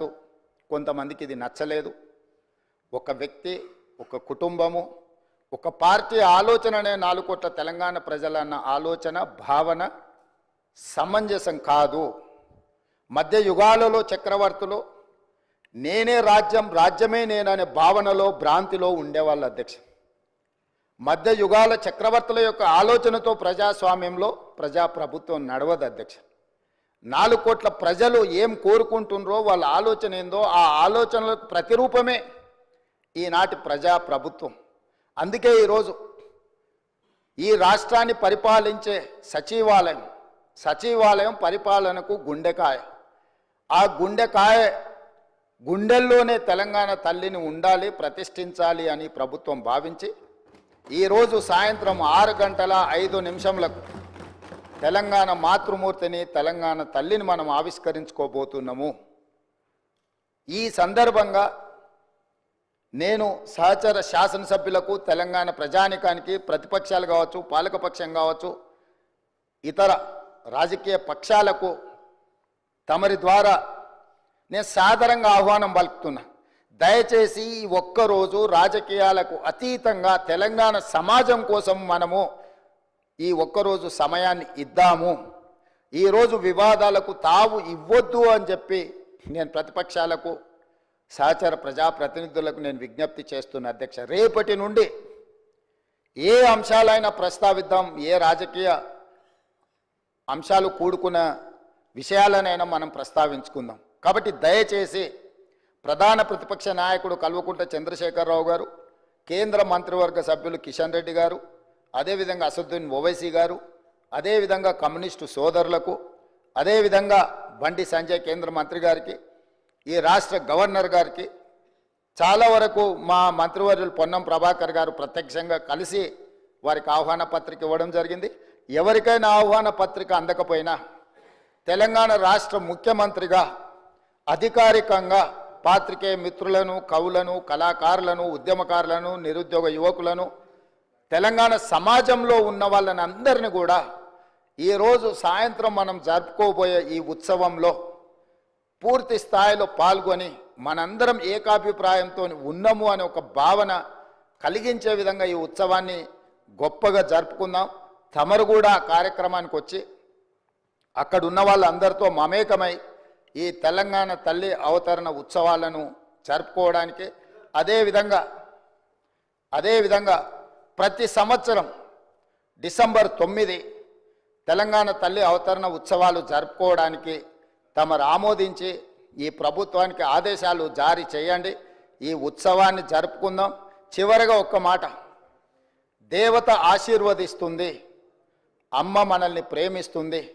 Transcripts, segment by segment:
దురదృష్టవశాత్తు కొంతమందికి ఇది నచ్చలేదు. ఒక వ్యక్తి ఒక కుటుంబము ఒక పార్టీ ఆలోచననే నాలుగు కోట్ల తెలంగాణ ప్రజలన్న ఆలోచన భావన సమంజసం కాదు. మధ్య యుగాలలో చక్రవర్తులు నేనే రాజ్యం రాజ్యమే నేననే భావనలో భ్రాంతిలో ఉండేవాళ్ళు అధ్యక్ష. మధ్య యుగాల చక్రవర్తుల యొక్క ఆలోచనతో ప్రజాస్వామ్యంలో ప్రజాప్రభుత్వం నడవదు అధ్యక్ష. నాలుగు కోట్ల ప్రజలు ఏం కోరుకుంటుండ్రో వాళ్ళ ఆలోచన ఏందో ఆ ఆలోచనలకు ప్రతిరూపమే ఈనాటి ప్రజా ప్రభుత్వం అందుకే ఈరోజు ఈ రాష్ట్రాన్ని పరిపాలించే సచివాలయం సచివాలయం పరిపాలనకు గుండెకాయ. ఆ గుండెకాయ గుండెల్లోనే తెలంగాణ తల్లిని ఉండాలి ప్రతిష్ఠించాలి అని ప్రభుత్వం భావించి ఈరోజు సాయంత్రం ఆరు గంటల ఐదు నిమిషంలకు తెలంగాణ మాతృమూర్తిని తెలంగాణ తల్లిని మనం ఆవిష్కరించుకోబోతున్నాము. ఈ సందర్భంగా నేను సహచర శాసనసభ్యులకు తెలంగాణ ప్రజానికానికి ప్రతిపక్షాలు కావచ్చు పాలకపక్షం కావచ్చు ఇతర రాజకీయ పక్షాలకు తమరి ద్వారా నేను సాధారణంగా ఆహ్వానం పలుకుతున్నా. దయచేసి ఈ ఒక్కరోజు రాజకీయాలకు అతీతంగా తెలంగాణ సమాజం కోసం మనము ఈ ఒక్కరోజు సమయాన్ని ఇద్దాము. ఈరోజు వివాదాలకు తావు ఇవ్వద్దు అని చెప్పి నేను ప్రతిపక్షాలకు సహచర ప్రజాప్రతినిధులకు నేను విజ్ఞప్తి చేస్తున్న అధ్యక్ష రేపటి నుండి ఏ అంశాలైనా ప్రస్తావిద్దాం ఏ రాజకీయ అంశాలు కూడుకున్న విషయాలనైనా మనం ప్రస్తావించుకుందాం. కాబట్టి దయచేసి ప్రధాన ప్రతిపక్ష నాయకుడు కల్వకుంట చంద్రశేఖరరావు గారు కేంద్ర మంత్రివర్గ సభ్యులు కిషన్ రెడ్డి గారు అదేవిధంగా అసదుద్దీన్ ఓవైసీ గారు అదేవిధంగా కమ్యూనిస్టు సోదరులకు అదేవిధంగా బండి సంజయ్ కేంద్ర మంత్రి గారికి ఈ రాష్ట్ర గవర్నర్ గారికి చాలా వరకు మా మంత్రివర్యులు పొన్నం ప్రభాకర్ గారు ప్రత్యక్షంగా కలిసి వారికి ఆహ్వాన పత్రిక ఇవ్వడం జరిగింది. ఎవరికైనా ఆహ్వాన పత్రిక అందకపోయినా తెలంగాణ రాష్ట్ర ముఖ్యమంత్రిగా అధికారికంగా పాత్రికేయ మిత్రులను కవులను కళాకారులను ఉద్యమకారులను నిరుద్యోగ యువకులను తెలంగాణ సమాజంలో ఉన్న వాళ్ళని అందరిని కూడా ఈరోజు సాయంత్రం మనం జరుపుకోబోయే ఈ ఉత్సవంలో పూర్తి స్థాయిలో పాల్గొని మనందరం ఏకాభిప్రాయంతో ఉన్నాము అనే ఒక భావన కలిగించే విధంగా ఈ ఉత్సవాన్ని గొప్పగా జరుపుకుందాం. తమరు కూడా ఆ కార్యక్రమానికి వచ్చి అక్కడ ఉన్న వాళ్ళందరితో మమేకమై ఈ తెలంగాణ తల్లి అవతరణ ఉత్సవాలను జరుపుకోవడానికి అదేవిధంగా అదేవిధంగా ప్రతి సంవత్సరం డిసెంబర్ తొమ్మిది తెలంగాణ తల్లి అవతరణ ఉత్సవాలు జరుపుకోవడానికి తమరు ఆమోదించి ఈ ప్రభుత్వానికి ఆదేశాలు జారీ చేయండి. ఈ ఉత్సవాన్ని జరుపుకుందాం. చివరగా ఒక్క మాట. దేవత ఆశీర్వదిస్తుంది. అమ్మ మనల్ని ప్రేమిస్తుంది.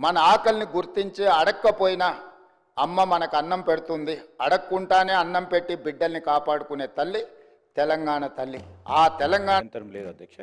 మన ఆకలిని గుర్తించి అడక్కపోయినా అమ్మ మనకు అన్నం పెడుతుంది. అడక్కుంటానే అన్నం పెట్టి బిడ్డల్ని కాపాడుకునే తల్లి తెలంగాణ తల్లి. ఆ తెలంగాణ లేదు అధ్యక్ష.